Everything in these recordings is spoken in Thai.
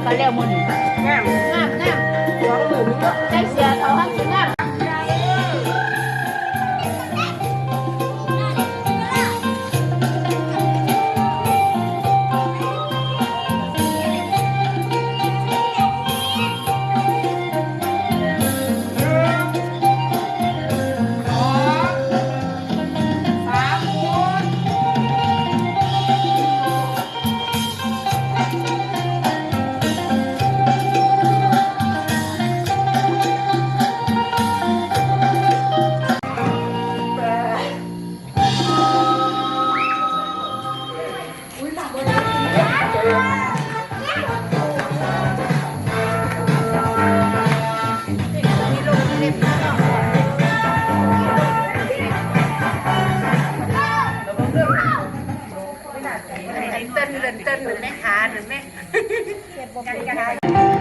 แม่เขาก็แล้วมื้อนี้งามงามงามสองหมื่นเนาะได้เสีย แม่ขาหนึ่ง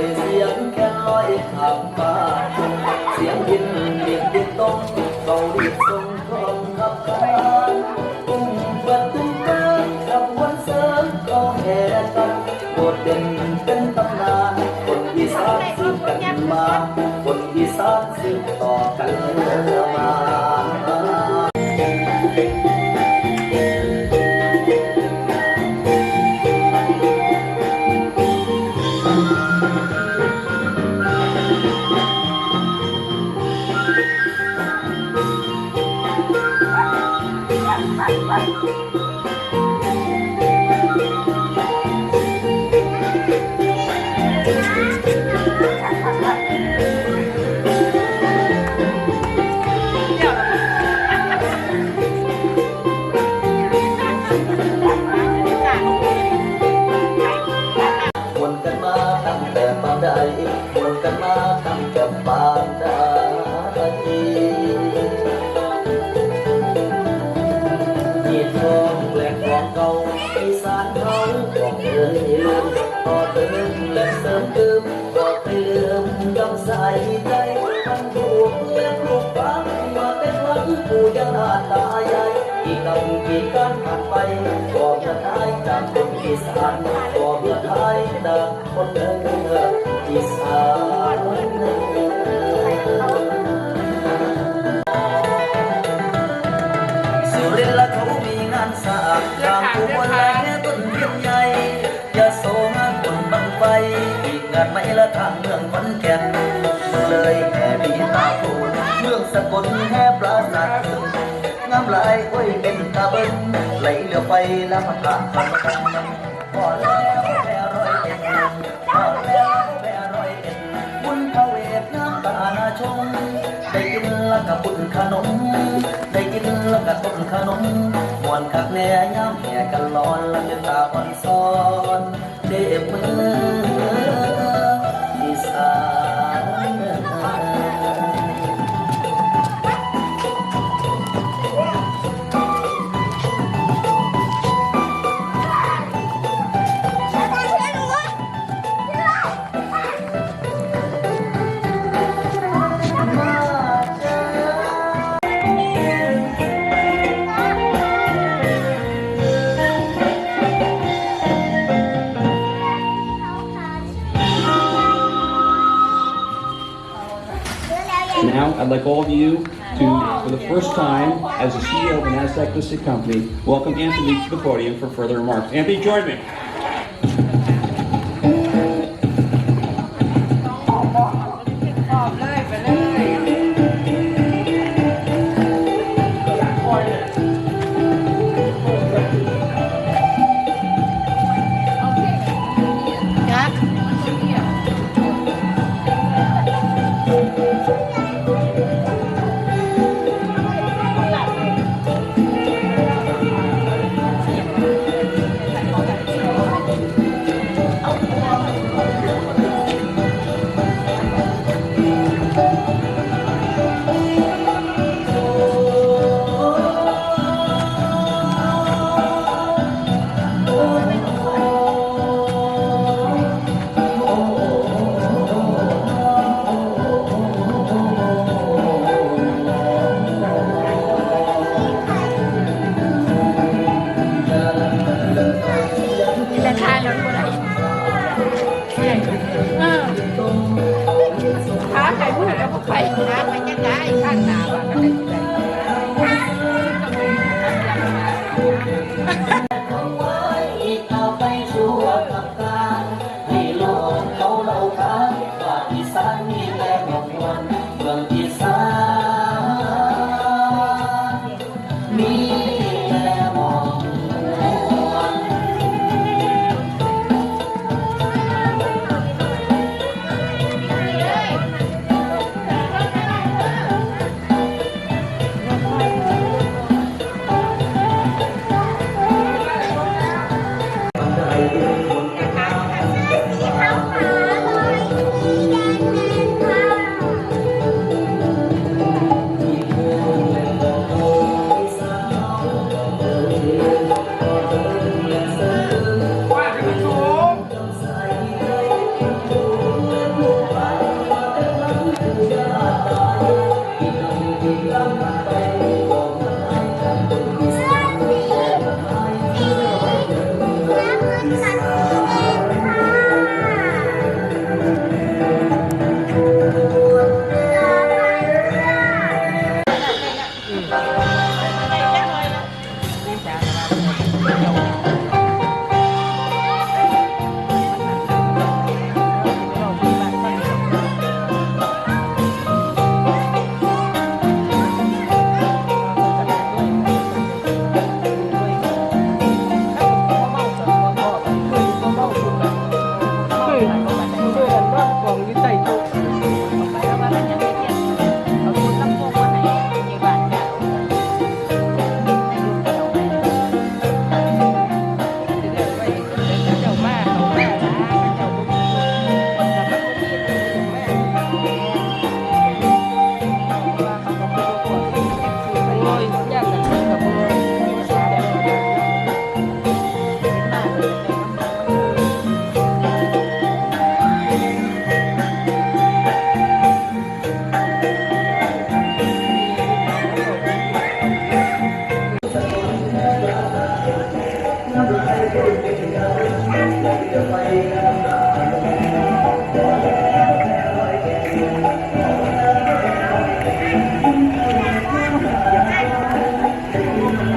อยเสียงแค่ลอยข้ามาเสียงดินเรียกดินต้องเการีบส่งกลองขับขานตุ้มบัดตุ้มตาขับวันเสริมก็แห่กันโดดเด่นเป็นตำนานคนอีสานสืบกันมาคนอีสานสืบต่อกันมา มีทองแลกของเก่าอีสานเขาบอกเคยลืมต่อเติมและเสริมเติมบอกให้ลืมยอมใส่ใจทั้งถูกและปลูกฝังมาเป็นวันปู่ย่าตายายกี่กำกี่การผ่านไปก็จะตายจากคนอีสานก็เมื่อตายจากคนเดินอีสาน เมืองสกลแห่ปราสาทงามหลายโอ้ยเป็นตาเบิ้งไหลเรือไฟแล้วมาพาพันพอแล้วแม่ร้อยเอ็ดพอแล้วแม่ร้อยเอ็ดบุญพระเวทน้ำตาหน้าชมได้กินล้วก็บุญขนม ได้กินล้วก็ต้นขนมมวนคักแน่ย้ำแห่กันร้อนล้วเป็นตาอ่อนซ้อนเด็บมือ I'd like all of you to, for the first time, as the CEO of a NASDAQ listed company, welcome Anthony to the podium for further remarks. Anthony, join me.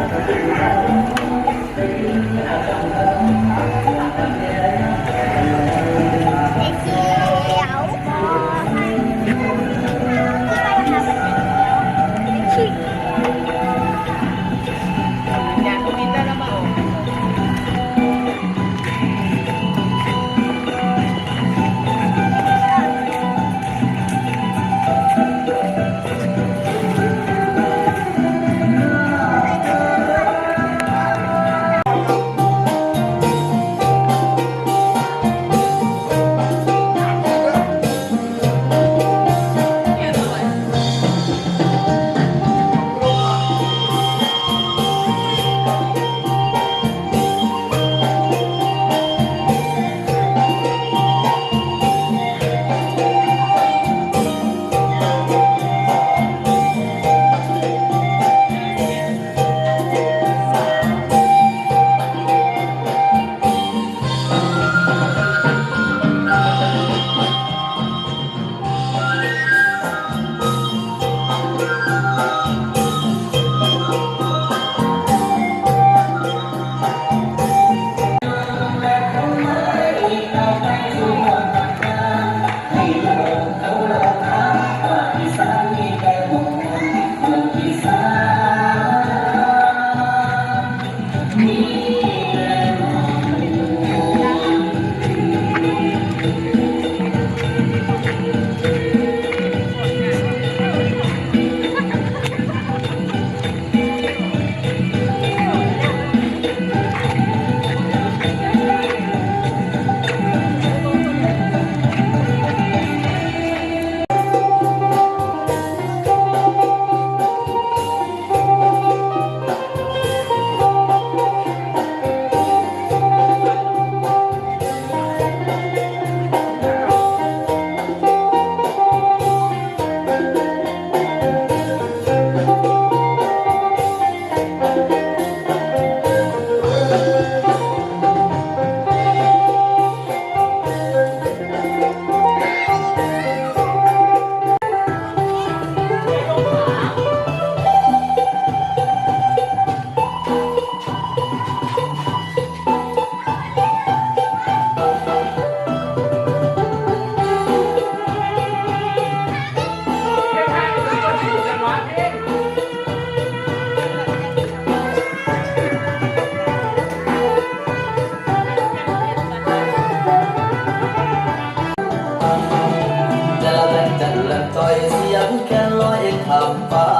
Thank you. อ